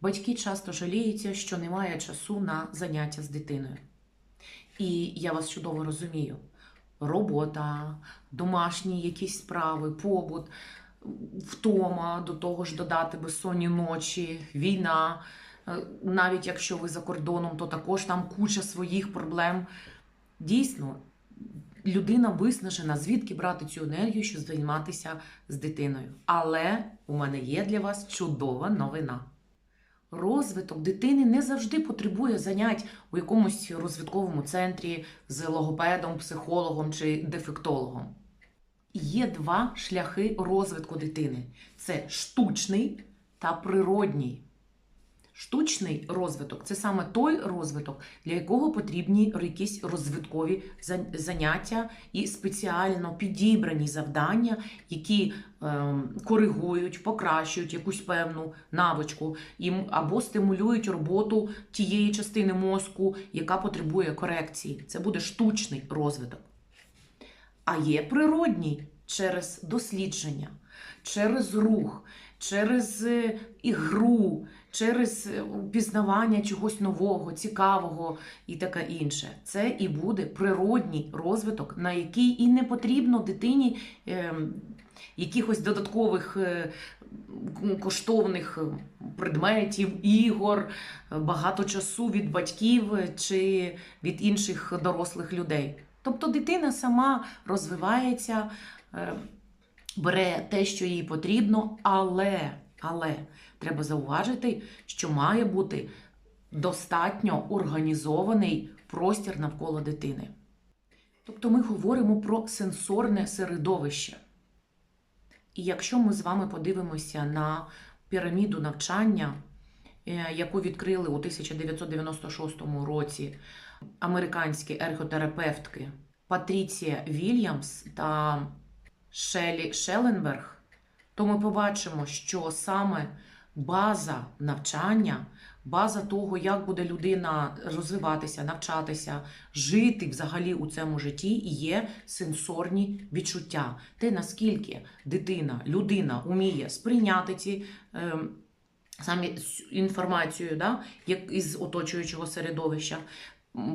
Батьки часто жаліються, що немає часу на заняття з дитиною. І я вас чудово розумію: робота, домашні якісь справи, побут, втома, до того ж додати безсонні ночі, війна. Е, Навіть якщо ви за кордоном, то також там куча своїх проблем. Дійсно, людина виснажена, звідки брати цю енергію, щоб займатися з дитиною. Але у мене є для вас чудова новина. Розвиток дитини не завжди потребує занять у якомусь розвитковому центрі з логопедом, психологом чи дефектологом. Є два шляхи розвитку дитини: це штучний та природній. Штучний розвиток це саме той розвиток, для якого потрібні якісь розвиткові заняття і спеціально підібрані завдання, які ем, коригують, покращують якусь певну навичку або стимулюють роботу тієї частини мозку, яка потребує корекції. Це буде штучний розвиток. А є природній через дослідження, через рух, через е, ігру, через пізнавання чогось нового, цікавого і таке інше. Це і буде природній розвиток, на який і не потрібно дитині ем, якихось додаткових е, коштовних предметів, ігор, багато часу від батьків чи від інших дорослих людей. Тобто дитина сама розвивається, е, бере те, що їй потрібно, але, але треба зауважити, що має бути достатньо організований простір навколо дитини. Тобто ми говоримо про сенсорне середовище. І якщо ми з вами подивимося на піраміду навчання, е, яку відкрили у 1996 році американські ерготерапевтки Патріція Вільямс та Шелі Шелленберг, то ми побачимо, що саме база навчання, база того, як буде людина розвиватися, навчатися, жити взагалі у цьому житті, є сенсорні відчуття. Те, наскільки дитина, людина уміє сприйняти ці. ем, Самі інформацію да, як із оточуючого середовища,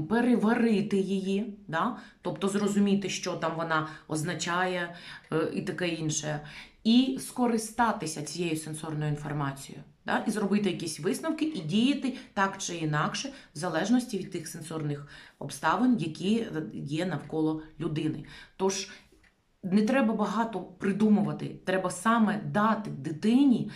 переварити її, да, тобто зрозуміти, що там вона означає е, і таке інше, і скористатися цією сенсорною інформацією, да, і зробити якісь висновки і діяти так чи інакше, в залежності від тих сенсорних обставин, які є навколо людини. Тож не треба багато придумувати, треба саме дати дитині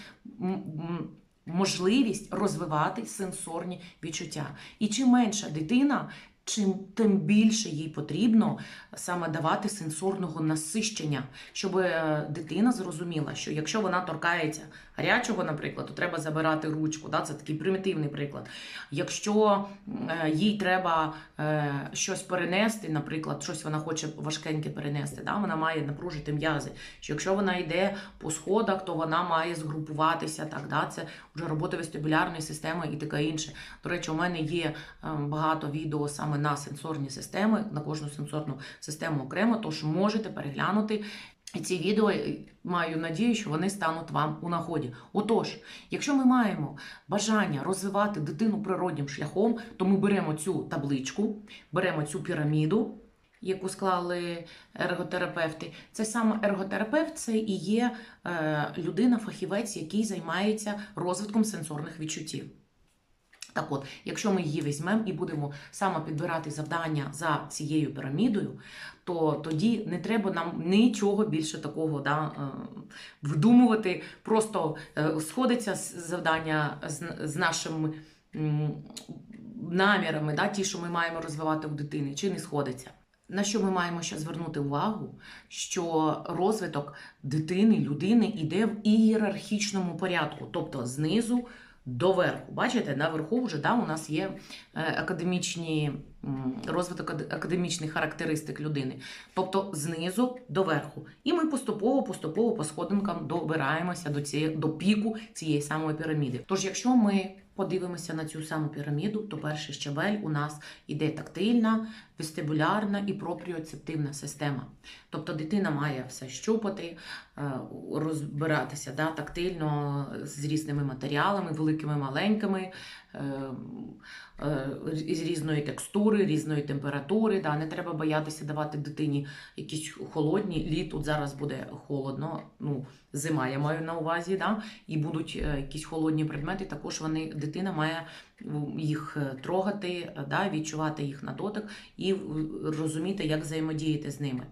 можливість розвивати сенсорні відчуття. І чим менша дитина, чим тим більше їй потрібно саме давати сенсорного насищення, щоб е, дитина зрозуміла, що якщо вона торкається гарячого, наприклад, то треба забирати ручку. Да? Це такий примітивний приклад. Якщо е, їй треба е, щось перенести, наприклад, щось вона хоче важкеньке перенести, да? вона має напружити м'язи. Що якщо вона йде по сходах, то вона має згрупуватися. Так, да? Це вже робота вестибулярної системи і таке інше. До речі, у мене є е, багато відео саме на сенсорні системи, на кожну сенсорну систему окремо, тож можете переглянути. І ці відео маю надію, що вони стануть вам у нагоді. Отож, якщо ми маємо бажання розвивати дитину природнім шляхом, то ми беремо цю табличку, беремо цю піраміду, яку склали ерготерапевти. Це саме ерготерапевт, це і є е, людина-фахівець, який займається розвитком сенсорних відчуттів. Так от, якщо ми її візьмемо і будемо саме підбирати завдання за цією пірамідою, то тоді не треба нам нічого більше такого да, е, вдумувати. Просто е, сходиться завдання з нашими намірами, да, ті, що ми маємо розвивати у дитини, чи не сходиться. На що ми маємо ще звернути увагу, що розвиток дитини, людини йде в ієрархічному порядку, тобто знизу до верху. Бачите, наверху вже да, у нас є е, академічні розвиток академічних характеристик людини, тобто знизу до верху. І ми поступово, поступово по сходинкам добираємося до цієї до піку цієї самої піраміди. Тож, якщо ми подивимося на цю саму піраміду, то перший щабель у нас іде тактильна, вестибулярна і пропріоцептивна система. Тобто дитина має все щупати, е, розбиратися да, тактильно з різними матеріалами, великими, маленькими, з різної текстури, різної температури. Да. Не треба боятися давати дитині якісь холодні. Літ тут зараз буде холодно, ну, зима я маю на увазі, да, і будуть е, якісь холодні предмети. Також вони дитина має їх е, трогати, е, да, відчувати їх на дотик і е, розуміти, як взаємодіяти з ними.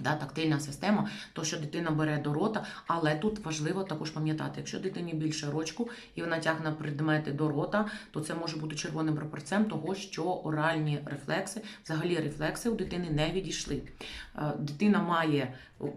Да, тактильна система, то що дитина бере до рота, але тут важливо також пам'ятати, якщо дитині більше рочку і вона тягне предмети до рота, то це може бути червоним прапорцем того, що оральні рефлекси, взагалі рефлекси у дитини не відійшли. Е, Дитина має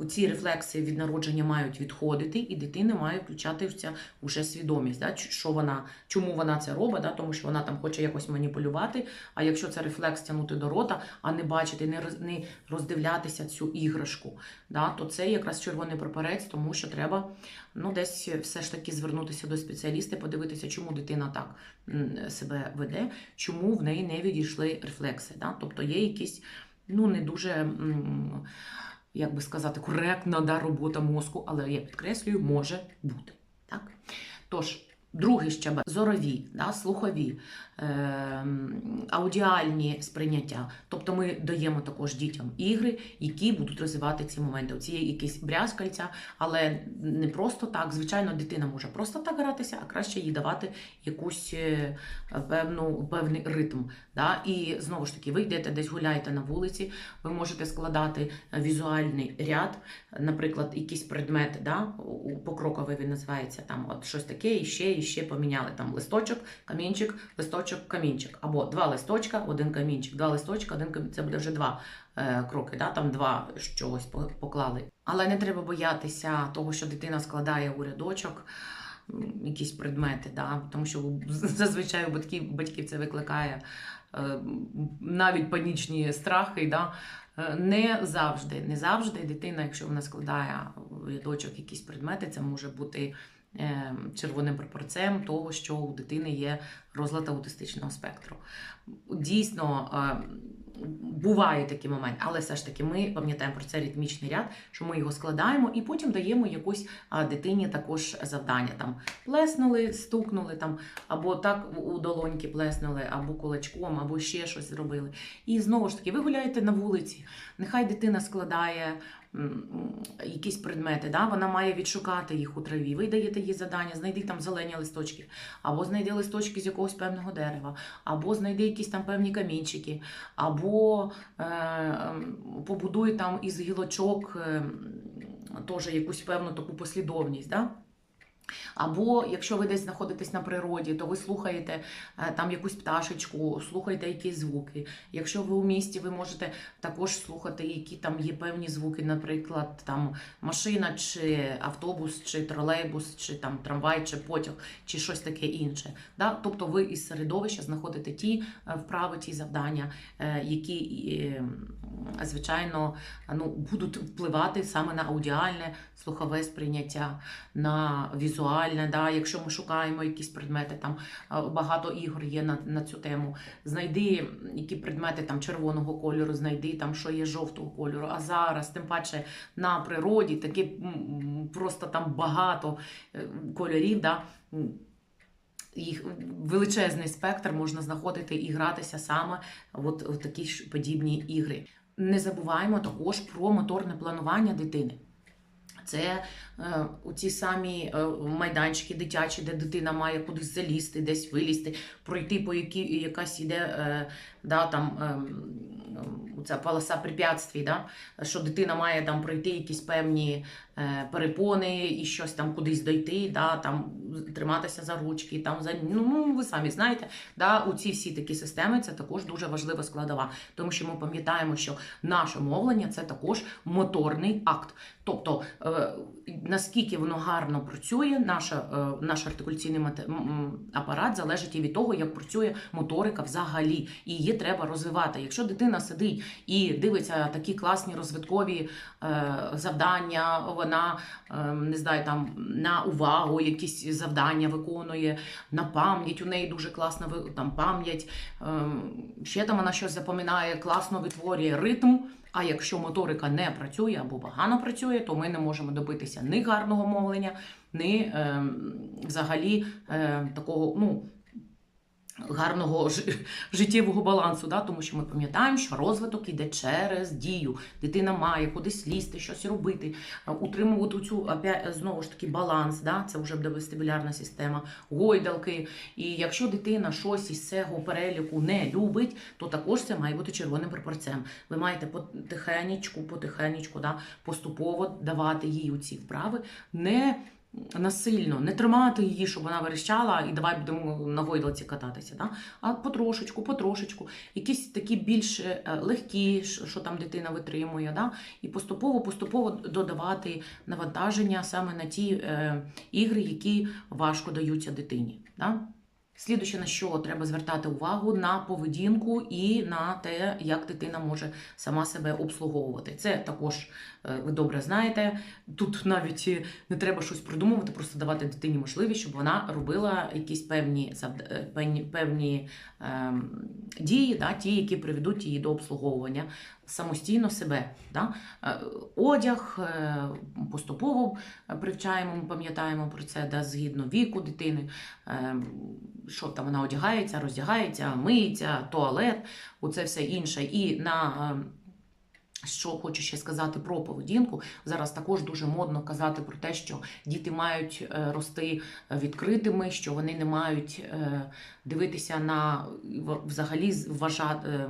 ці рефлекси від народження мають відходити, і дитина має включатися вже свідомість, да, що вона, чому вона це робить, да, тому що вона там хоче якось маніпулювати. А якщо це рефлекс тягнути до рота, а не бачити, не роз- не роздивлятися цю іграшку, да, то це якраз червоний прапорець, тому що треба ну, десь все ж таки звернутися до спеціаліста, подивитися, чому дитина так себе веде, чому в неї не відійшли рефлекси. Да? Тобто є якісь ну, не дуже. Як би сказати, коректна да, робота мозку, але я підкреслюю, може бути. Так? Тож, другий щабель зорові, да, слухові, ем, аудіальні сприйняття. Тобто ми даємо також дітям ігри, які будуть розвивати ці моменти. Оці є якісь брязкальця, але не просто так. Звичайно, дитина може просто так гратися, а краще їй давати якусь е, певну, певний ритм. Да? І знову ж таки, ви йдете десь гуляєте на вулиці, ви можете складати е, візуальний ряд, наприклад, якийсь предмет, да? покроковий він називається там от щось таке, і ще, і ще поміняли там листочок, камінчик, листочок, камінчик. Або два листочка, один камінчик, два листочка, один камінчик. Це буде вже два е, кроки, да? там два по- поклали. Але не треба боятися того, що дитина складає у рядочок. Якісь предмети, да? тому що зазвичай у батьків, батьків це викликає е, навіть панічні страхи. Да? Е, Не завжди, не завжди дитина, якщо вона складає в рядочок якісь предмети, це може бути червоним прапорцем того, що у дитини є розлад аутистичного спектру. Дійсно, е, буває такий момент, але все ж таки ми пам'ятаємо про це ритмічний ряд, що ми його складаємо і потім даємо якусь дитині також завдання. Там плеснули, стукнули там, або так у долоньки плеснули, або кулачком, або ще щось зробили. І знову ж таки, ви гуляєте на вулиці, нехай дитина складає якісь предмети, да? вона має відшукати їх у траві. Ви даєте їй завдання, знайди там зелені листочки, або знайди листочки з якогось певного дерева, або знайди якісь там певні камінчики, або е, ем, побудуй там із гілочок е, теж якусь певну таку послідовність. Да? Або якщо ви десь знаходитесь на природі, то ви слухаєте е, там якусь пташечку, слухаєте якісь звуки. Якщо ви у місті, ви можете також слухати, які там є певні звуки, наприклад, там машина, чи автобус, чи тролейбус, чи там трамвай, чи потяг, чи щось таке інше. Да? Тобто ви із середовища знаходите ті е, вправи, ті завдання, е, які, звичайно, ну, будуть впливати саме на аудіальне, слухове сприйняття на візуальне, да, якщо ми шукаємо якісь предмети, там багато ігор є на, на цю тему. Знайди які предмети там червоного кольору, знайди там, що є жовтого кольору. А зараз, тим паче на природі, таке просто там багато е, кольорів. Да, їх величезний спектр можна знаходити і гратися саме от, в такі ж подібні ігри. Не забуваємо також про моторне планування дитини. Це е, ці самі е, майданчики дитячі, де дитина має кудись залізти, десь вилізти, пройти по які якась іде е, да, там, е, ця полоса препятствий, да? що дитина має там пройти якісь певні е, перепони і щось там кудись дойти, да? там триматися за ручки, там за ну, ну ви самі знаєте, да? у ці всі такі системи це також дуже важлива складова, тому що ми пам'ятаємо, що наше мовлення це також моторний акт. Тобто, е, наскільки воно гарно працює, наша, е, наш артикуляційний апарат залежить і від того, як працює моторика взагалі. І її треба розвивати. Якщо дитина сидить і дивиться такі класні розвиткові е, завдання, вона е, не знаю, там на увагу якісь завдання виконує, на пам'ять. У неї дуже класна там пам'ять. е, Ще там вона щось запам'ятає, класно витворює ритм. А якщо моторика не працює або погано працює, то ми не можемо добитися ні гарного мовлення, ні е, взагалі е, такого ну, гарного життєвого балансу. Да? Тому що ми пам'ятаємо, що розвиток іде через дію. Дитина має кудись лізти, щось робити, е, утримувати цю знову ж таки баланс. Да? Це вже буде вестибулярна система, гойдалки. І якщо дитина щось із цього переліку не любить, то також це має бути червоним прапорцем. Ви маєте потихенечку, потихенечку, да, поступово давати їй ці вправи, не насильно, не тримати її, щоб вона верещала, і давай будемо на войдалці кататися. Да? А потрошечку, потрошечку, якісь такі більш е, легкі, що там дитина витримує, да? і поступово, поступово додавати навантаження саме на ті е, ігри, які важко даються дитині. Да? Слідуюче, на що треба звертати увагу на поведінку і на те, як дитина може сама себе обслуговувати. Це також е, ви добре знаєте. Тут навіть е, не треба щось придумувати, просто давати дитині можливість, щоб вона робила якісь певні е, певні, певні ем, дії, да, ті, які приведуть її до обслуговування самостійно себе. Да? Е, Одяг е, поступово привчаємо, ми пам'ятаємо про це, да, згідно віку дитини. Що там вона одягається, роздягається, миється, туалет, оце все інше. І на що хочу ще сказати про поведінку. Зараз також дуже модно казати про те, що діти мають е, рости відкритими, що вони не мають е, дивитися на взагалі вважати.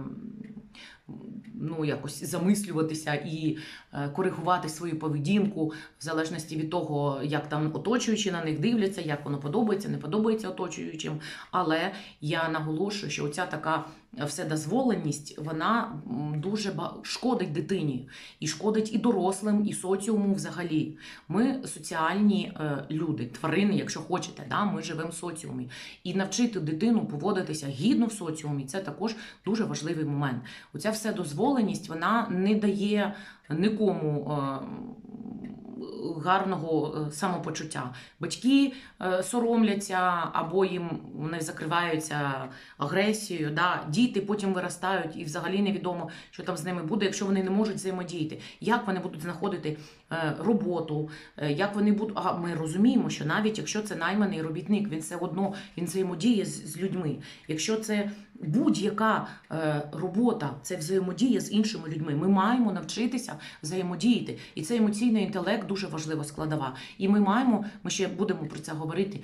Ну, якось замислюватися і е, коригувати свою поведінку в залежності від того, як там оточуючі на них дивляться, як воно подобається, не подобається оточуючим. Але я наголошую, що оця така вседозволеність, вона дуже шкодить дитині, і шкодить і дорослим, і соціуму взагалі. Ми соціальні е, люди, тварини, якщо хочете, да? ми живемо в соціумі. І навчити дитину поводитися гідно в соціумі це також дуже важливий момент. Оця вседозволеність вона не дає нікому. е, Гарного е, самопочуття. Батьки е, соромляться або їм вони закриваються агресією. Да? Діти потім виростають і взагалі невідомо, що там з ними буде, якщо вони не можуть взаємодіяти. Як вони будуть знаходити роботу, е, як вони будуть. А ми розуміємо, що навіть якщо це найманий робітник, він все одно він взаємодіє з, людьми. Якщо це будь-яка е, робота, це взаємодія з іншими людьми. Ми маємо навчитися взаємодіяти. І це емоційний інтелект дуже важлива складова. І ми маємо, ми ще будемо про це говорити.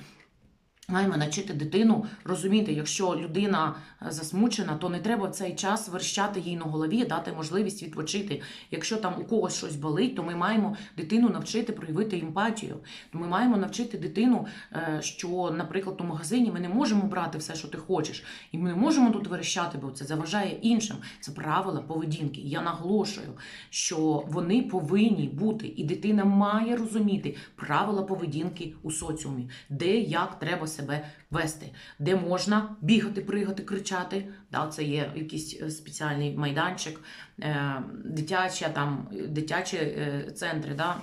Маємо навчити дитину розуміти, якщо людина е, засмучена, то не треба в цей час верщати їй на голові, дати можливість відпочити. Якщо там у когось щось болить, то ми маємо дитину навчити проявити емпатію. Ми маємо навчити дитину, е, що, наприклад, у магазині ми не можемо брати все, що ти хочеш, і ми не можемо тут верещати, бо це заважає іншим. Це правила поведінки. Я наголошую, що вони повинні бути, і дитина має розуміти правила поведінки у соціумі, де як треба себе вести, де можна бігати, пригати, кричати. Да, це є якийсь е, спеціальний майданчик, е, дитяча, там, дитячі е, центри. Да,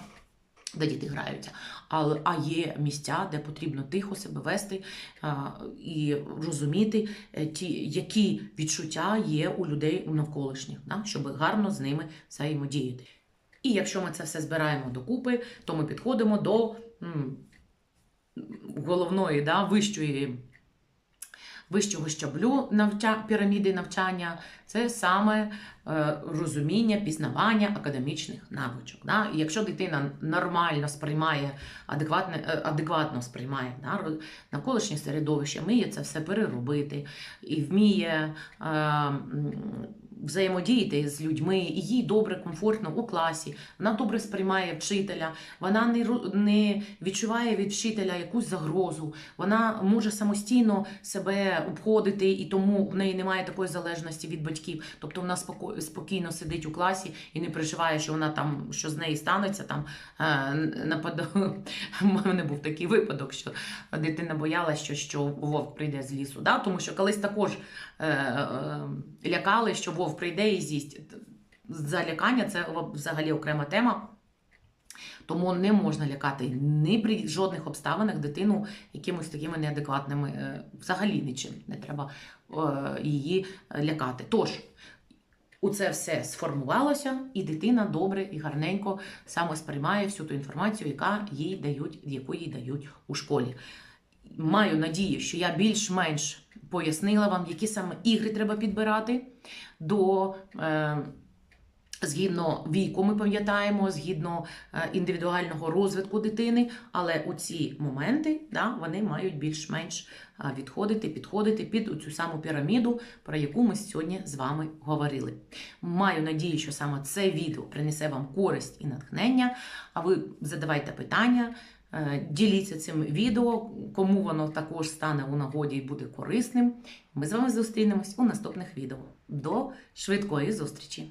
де діти граються, але а є місця, де потрібно тихо себе вести а, і розуміти, ті, які відчуття є у людей у навколишніх, да, щоб гарно з ними взаємодіяти. І якщо ми це все збираємо докупи, то ми підходимо до головної, да, вищої. Вищого щаблю навча, піраміди навчання це саме е, розуміння, пізнавання академічних навичок. Да? І якщо дитина нормально сприймає, адекватне, е, адекватно сприймає да, навколишнє середовище, вміє це все переробити і вміє е, взаємодіяти з людьми, і їй добре, комфортно у класі, вона добре сприймає вчителя, вона не, не відчуває від вчителя якусь загрозу, вона може самостійно себе обходити, і тому в неї немає такої залежності від батьків. Тобто вона спокійно сидить у класі і не переживає, що вона там, що з нею станеться. Там е, напад... У мене був такий випадок, що дитина боялася, що, що вовк прийде з лісу. Да? Тому що колись також лякали, що вовк прийде і з'їсть. Залякання це взагалі окрема тема. Тому не можна лякати ні при жодних обставинах дитину якимось такими неадекватними, е, взагалі нічим не треба е, її лякати. Тож, у це все сформувалося, і дитина добре і гарненько саме сприймає всю ту інформацію, яка їй дають, яку їй дають у школі. Маю надію, що я більш-менш пояснила вам, які саме ігри треба підбирати до. Е, Згідно віку, ми пам'ятаємо, згідно е, індивідуального розвитку дитини, але у ці моменти да, вони мають більш-менш е, відходити, підходити під цю саму піраміду, про яку ми сьогодні з вами говорили. Маю надію, що саме це відео принесе вам користь і натхнення. А ви задавайте питання, діліться цим відео, кому воно також стане у нагоді і буде корисним. Ми з вами зустрінемось у наступних відео. До швидкої зустрічі!